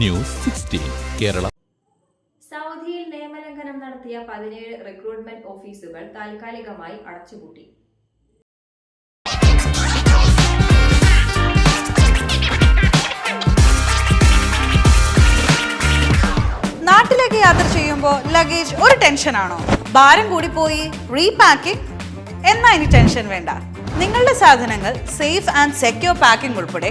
News sixteen Kerala. സൗദിയിൽ നിയമലംഘനം നടത്തിയ പതിനേഴ് റിക്രൂട്ട്മെന്റ് ഓഫീസുകൾ താൽക്കാലികമായി അടച്ചുപൂട്ടി. നാട്ടിലേക്ക് യാത്ര ചെയ്യുമ്പോൾ ലഗേജ് ഒരു ടെൻഷനാണോ? ഭാരം കൂടി പോയി റീപാക്കിംഗ് എന്നാ ഇനി ടെൻഷൻ വേണ്ട. നിങ്ങളുടെ സാധനങ്ങൾ സേഫ് ആൻഡ് സെക്യൂർ പാക്കിംഗ് ഉൾപ്പെടെ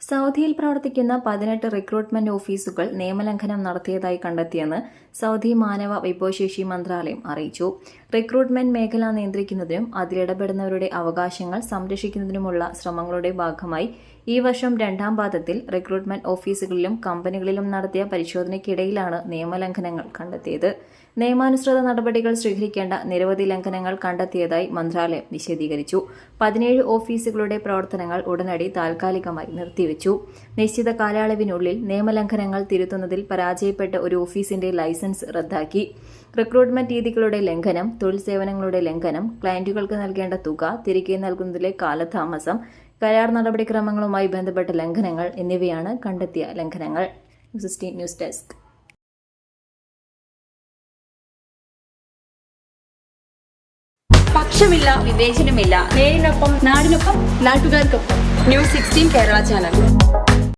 സൗദിയിൽ പ്രവർത്തിക്കുന്ന പതിനെട്ട് റിക്രൂട്ട്മെന്റ് ഓഫീസുകൾ നിയമലംഘനം നടത്തിയതായി കണ്ടെത്തിയെന്ന് സൗദി മാനവ വിഭവശേഷി മന്ത്രാലയം അറിയിച്ചു. റിക്രൂട്ട്മെന്റ് മേഖല നിയന്ത്രിക്കുന്നതിനും അതിലിടപെടുന്നവരുടെ അവകാശങ്ങൾ സംരക്ഷിക്കുന്നതിനുമുള്ള ശ്രമങ്ങളുടെ ഭാഗമായി ഈ വർഷം രണ്ടാം പാദത്തിൽ റിക്രൂട്ട്മെന്റ് ഓഫീസുകളിലും കമ്പനികളിലും നടത്തിയ പരിശോധനയ്ക്കിടയിലാണ് നിയമലംഘനങ്ങൾ കണ്ടെത്തിയത്. നിയമാനുസൃത നടപടികൾ സ്വീകരിക്കേണ്ട നിരവധി ലംഘനങ്ങൾ കണ്ടെത്തിയതായി മന്ത്രാലയം വിശദീകരിച്ചു. പതിനേഴ് ഓഫീസുകളുടെ പ്രവർത്തനങ്ങൾ ഉടനടി താൽക്കാലികമായി നിർത്തിവെച്ചു. നിശ്ചിത കാലയളവിനുള്ളിൽ നിയമലംഘനങ്ങൾ തിരുത്തുന്നതിൽ പരാജയപ്പെട്ട ഒരു ഓഫീസിന്റെ ലൈസൻസ് റദ്ദാക്കി. റിക്രൂട്ട്മെന്റ് രീതികളുടെ ലംഘനം തൊഴിൽ സേവനങ്ങളുടെ ലംഘനം ക്ലയന്റുകൾക്ക് നൽകേണ്ട തുക തിരികെ നൽകുന്നതിലെ കാലതാമസം കരാർ നടപടിക്രമങ്ങളുമായി ബന്ധപ്പെട്ട ലംഘനങ്ങൾ എന്നിവയാണ് കണ്ടെത്തിയ ലംഘനങ്ങൾ. News desk. പക്ഷമില്ല വിവേചനമില്ല. നേരിനൊപ്പം നാടിനൊപ്പം നാട്ടുകാർക്കൊപ്പം. News sixteen Kerala channel